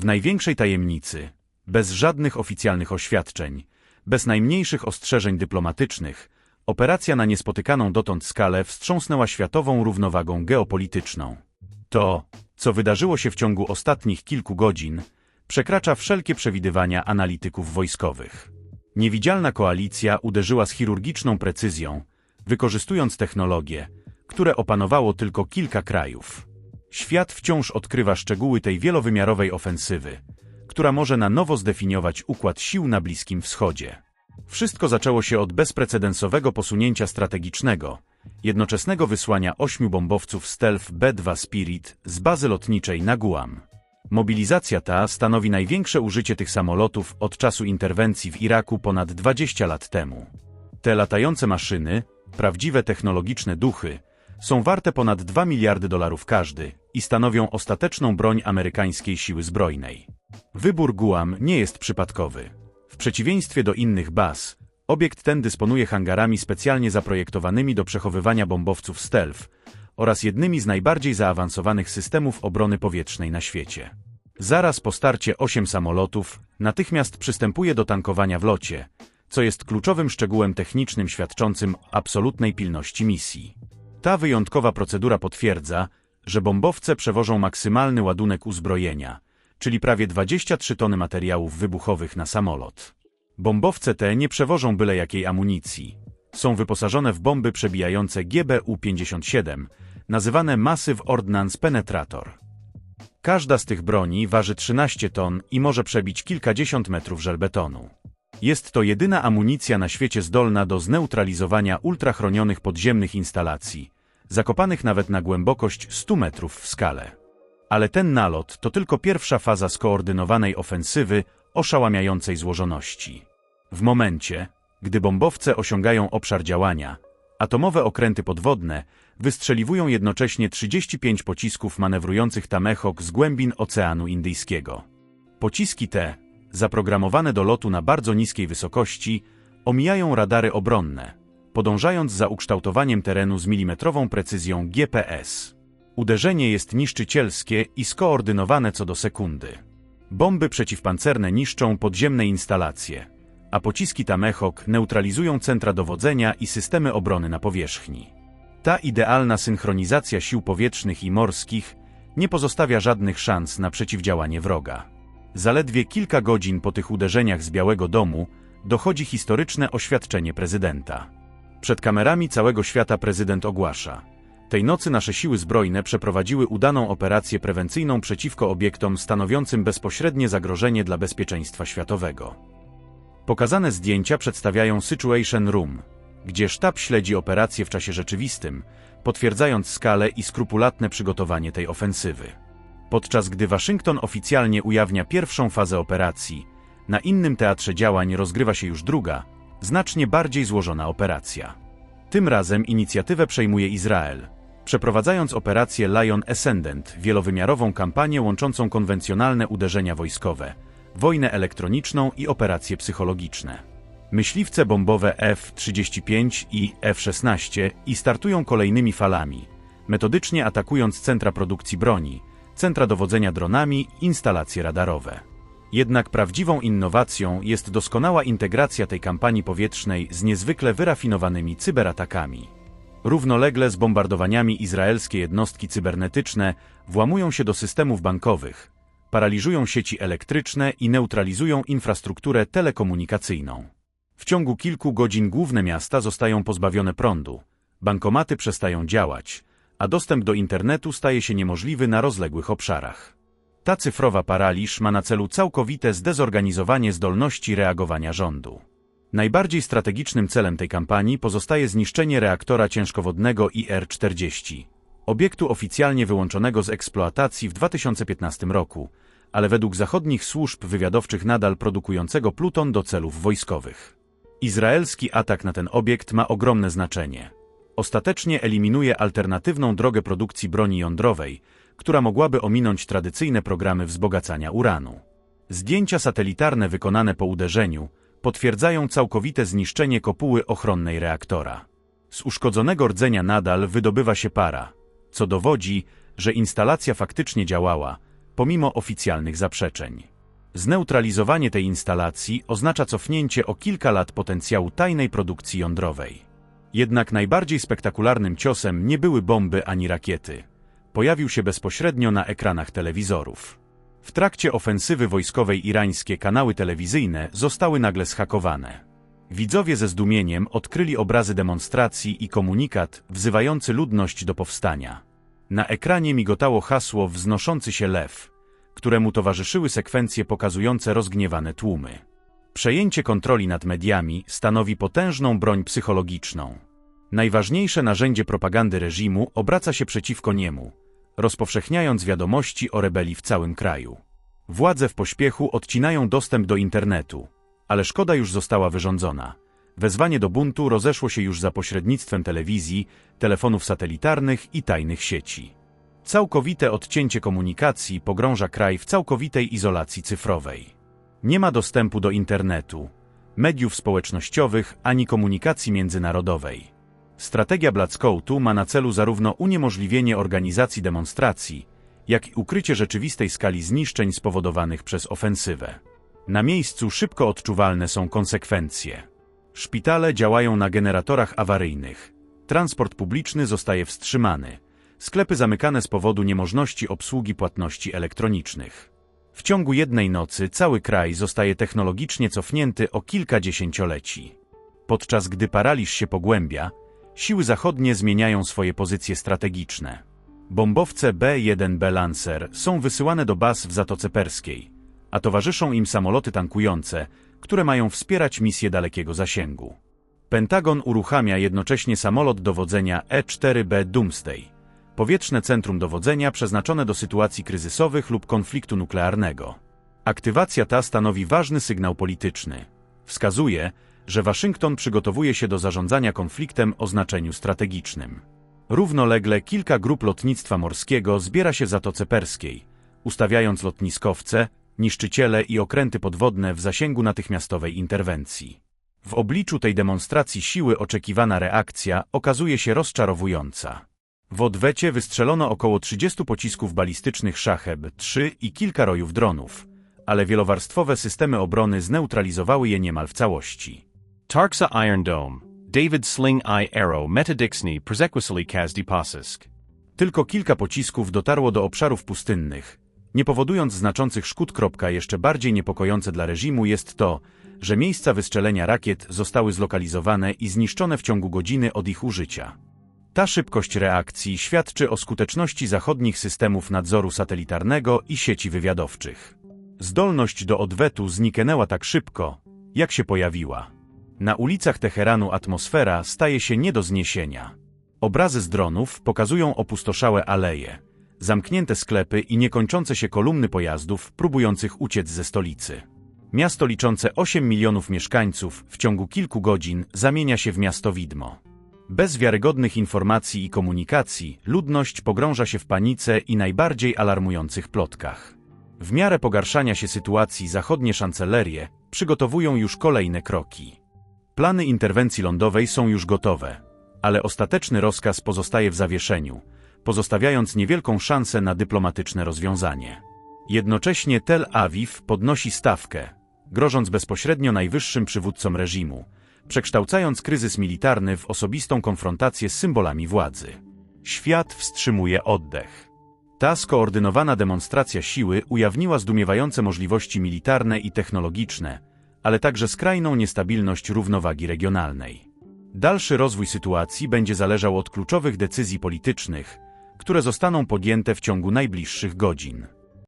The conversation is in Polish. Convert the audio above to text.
W największej tajemnicy, bez żadnych oficjalnych oświadczeń, bez najmniejszych ostrzeżeń dyplomatycznych, operacja na niespotykaną dotąd skalę wstrząsnęła światową równowagą geopolityczną. To, co wydarzyło się w ciągu ostatnich kilku godzin, przekracza wszelkie przewidywania analityków wojskowych. Niewidzialna koalicja uderzyła z chirurgiczną precyzją, wykorzystując technologię, które opanowało tylko kilka krajów. Świat wciąż odkrywa szczegóły tej wielowymiarowej ofensywy, która może na nowo zdefiniować układ sił na Bliskim Wschodzie. Wszystko zaczęło się od bezprecedensowego posunięcia strategicznego, jednoczesnego wysłania ośmiu bombowców stealth B-2 Spirit z bazy lotniczej na Guam. Mobilizacja ta stanowi największe użycie tych samolotów od czasu interwencji w Iraku ponad 20 lat temu. Te latające maszyny, prawdziwe technologiczne duchy, są warte ponad 2 miliardy dolarów każdy i stanowią ostateczną broń amerykańskiej siły zbrojnej. Wybór Guam nie jest przypadkowy. W przeciwieństwie do innych baz, obiekt ten dysponuje hangarami specjalnie zaprojektowanymi do przechowywania bombowców stealth oraz jednymi z najbardziej zaawansowanych systemów obrony powietrznej na świecie. Zaraz po starcie 8 samolotów natychmiast przystępuje do tankowania w locie, co jest kluczowym szczegółem technicznym świadczącym absolutnej pilności misji. Ta wyjątkowa procedura potwierdza, że bombowce przewożą maksymalny ładunek uzbrojenia, czyli prawie 23 tony materiałów wybuchowych na samolot. Bombowce te nie przewożą byle jakiej amunicji. Są wyposażone w bomby przebijające GBU-57, nazywane Massive Ordnance Penetrator. Każda z tych broni waży 13 ton i może przebić kilkadziesiąt metrów żelbetonu. Jest to jedyna amunicja na świecie zdolna do zneutralizowania ultrachronionych podziemnych instalacji, zakopanych nawet na głębokość 100 metrów w skale. Ale ten nalot to tylko pierwsza faza skoordynowanej ofensywy oszałamiającej złożoności. W momencie, gdy bombowce osiągają obszar działania, atomowe okręty podwodne wystrzeliwują jednocześnie 35 pocisków manewrujących Tamehawk z głębin Oceanu Indyjskiego. Pociski te, zaprogramowane do lotu na bardzo niskiej wysokości, omijają radary obronne, podążając za ukształtowaniem terenu z milimetrową precyzją GPS. Uderzenie jest niszczycielskie i skoordynowane co do sekundy. Bomby przeciwpancerne niszczą podziemne instalacje, a pociski Tamehawk neutralizują centra dowodzenia i systemy obrony na powierzchni. Ta idealna synchronizacja sił powietrznych i morskich nie pozostawia żadnych szans na przeciwdziałanie wroga. Zaledwie kilka godzin po tych uderzeniach z Białego Domu dochodzi historyczne oświadczenie prezydenta. Przed kamerami całego świata prezydent ogłasza: Tej nocy nasze siły zbrojne przeprowadziły udaną operację prewencyjną przeciwko obiektom stanowiącym bezpośrednie zagrożenie dla bezpieczeństwa światowego. Pokazane zdjęcia przedstawiają Situation Room, gdzie sztab śledzi operację w czasie rzeczywistym, potwierdzając skalę i skrupulatne przygotowanie tej ofensywy. Podczas gdy Waszyngton oficjalnie ujawnia pierwszą fazę operacji, na innym teatrze działań rozgrywa się już druga, znacznie bardziej złożona operacja. Tym razem inicjatywę przejmuje Izrael, przeprowadzając operację Lion Ascendant, wielowymiarową kampanię łączącą konwencjonalne uderzenia wojskowe, wojnę elektroniczną i operacje psychologiczne. Myśliwce bombowe F-35 i F-16 i startują kolejnymi falami, metodycznie atakując centra produkcji broni, centra dowodzenia dronami, instalacje radarowe. Jednak prawdziwą innowacją jest doskonała integracja tej kampanii powietrznej z niezwykle wyrafinowanymi cyberatakami. Równolegle z bombardowaniami izraelskie jednostki cybernetyczne włamują się do systemów bankowych, paraliżują sieci elektryczne i neutralizują infrastrukturę telekomunikacyjną. W ciągu kilku godzin główne miasta zostają pozbawione prądu, bankomaty przestają działać, a dostęp do internetu staje się niemożliwy na rozległych obszarach. Ta cyfrowa paraliż ma na celu całkowite zdezorganizowanie zdolności reagowania rządu. Najbardziej strategicznym celem tej kampanii pozostaje zniszczenie reaktora ciężkowodnego IR-40, obiektu oficjalnie wyłączonego z eksploatacji w 2015 roku, ale według zachodnich służb wywiadowczych nadal produkującego pluton do celów wojskowych. Izraelski atak na ten obiekt ma ogromne znaczenie. Ostatecznie eliminuje alternatywną drogę produkcji broni jądrowej, która mogłaby ominąć tradycyjne programy wzbogacania uranu. Zdjęcia satelitarne wykonane po uderzeniu potwierdzają całkowite zniszczenie kopuły ochronnej reaktora. Z uszkodzonego rdzenia nadal wydobywa się para, co dowodzi, że instalacja faktycznie działała, pomimo oficjalnych zaprzeczeń. Zneutralizowanie tej instalacji oznacza cofnięcie o kilka lat potencjału tajnej produkcji jądrowej. Jednak najbardziej spektakularnym ciosem nie były bomby ani rakiety. Pojawił się bezpośrednio na ekranach telewizorów. W trakcie ofensywy wojskowej irańskie kanały telewizyjne zostały nagle schakowane. Widzowie ze zdumieniem odkryli obrazy demonstracji i komunikat wzywający ludność do powstania. Na ekranie migotało hasło wznoszący się lew, któremu towarzyszyły sekwencje pokazujące rozgniewane tłumy. Przejęcie kontroli nad mediami stanowi potężną broń psychologiczną. Najważniejsze narzędzie propagandy reżimu obraca się przeciwko niemu, rozpowszechniając wiadomości o rebelii w całym kraju. Władze w pośpiechu odcinają dostęp do internetu, ale szkoda już została wyrządzona. Wezwanie do buntu rozeszło się już za pośrednictwem telewizji, telefonów satelitarnych i tajnych sieci. Całkowite odcięcie komunikacji pogrąża kraj w całkowitej izolacji cyfrowej. Nie ma dostępu do internetu, mediów społecznościowych ani komunikacji międzynarodowej. Strategia Blackoutu ma na celu zarówno uniemożliwienie organizacji demonstracji, jak i ukrycie rzeczywistej skali zniszczeń spowodowanych przez ofensywę. Na miejscu szybko odczuwalne są konsekwencje. Szpitale działają na generatorach awaryjnych, transport publiczny zostaje wstrzymany, sklepy zamykane z powodu niemożności obsługi płatności elektronicznych. W ciągu jednej nocy cały kraj zostaje technologicznie cofnięty o kilka dziesięcioleci. Podczas gdy paraliż się pogłębia, siły zachodnie zmieniają swoje pozycje strategiczne. Bombowce B-1B Lancer są wysyłane do baz w Zatoce Perskiej, a towarzyszą im samoloty tankujące, które mają wspierać misje dalekiego zasięgu. Pentagon uruchamia jednocześnie samolot dowodzenia E-4B Doomsday, powietrzne centrum dowodzenia przeznaczone do sytuacji kryzysowych lub konfliktu nuklearnego. Aktywacja ta stanowi ważny sygnał polityczny. Wskazuje, że Waszyngton przygotowuje się do zarządzania konfliktem o znaczeniu strategicznym. Równolegle kilka grup lotnictwa morskiego zbiera się w Zatoce Perskiej, ustawiając lotniskowce, niszczyciele i okręty podwodne w zasięgu natychmiastowej interwencji. W obliczu tej demonstracji siły oczekiwana reakcja okazuje się rozczarowująca. W odwecie wystrzelono około 30 pocisków balistycznych Szacheb-3 i kilka rojów dronów, ale wielowarstwowe systemy obrony zneutralizowały je niemal w całości. Tarksa Iron Dome, David Sling I Arrow Metadixny Prezequisily Kazdi Pasisk. Tylko kilka pocisków dotarło do obszarów pustynnych, nie powodując znaczących szkód. Jeszcze bardziej niepokojące dla reżimu jest to, że miejsca wystrzelenia rakiet zostały zlokalizowane i zniszczone w ciągu godziny od ich użycia. Ta szybkość reakcji świadczy o skuteczności zachodnich systemów nadzoru satelitarnego i sieci wywiadowczych. Zdolność do odwetu zniknęła tak szybko, jak się pojawiła. Na ulicach Teheranu atmosfera staje się nie do zniesienia. Obrazy z dronów pokazują opustoszałe aleje, zamknięte sklepy i niekończące się kolumny pojazdów próbujących uciec ze stolicy. Miasto liczące 8 milionów mieszkańców w ciągu kilku godzin zamienia się w miasto widmo. Bez wiarygodnych informacji i komunikacji ludność pogrąża się w panice i najbardziej alarmujących plotkach. W miarę pogarszania się sytuacji zachodnie szancelerie przygotowują już kolejne kroki. Plany interwencji lądowej są już gotowe, ale ostateczny rozkaz pozostaje w zawieszeniu, pozostawiając niewielką szansę na dyplomatyczne rozwiązanie. Jednocześnie Tel Awiw podnosi stawkę, grożąc bezpośrednio najwyższym przywódcom reżimu, przekształcając kryzys militarny w osobistą konfrontację z symbolami władzy. Świat wstrzymuje oddech. Ta skoordynowana demonstracja siły ujawniła zdumiewające możliwości militarne i technologiczne, ale także skrajną niestabilność równowagi regionalnej. Dalszy rozwój sytuacji będzie zależał od kluczowych decyzji politycznych, które zostaną podjęte w ciągu najbliższych godzin.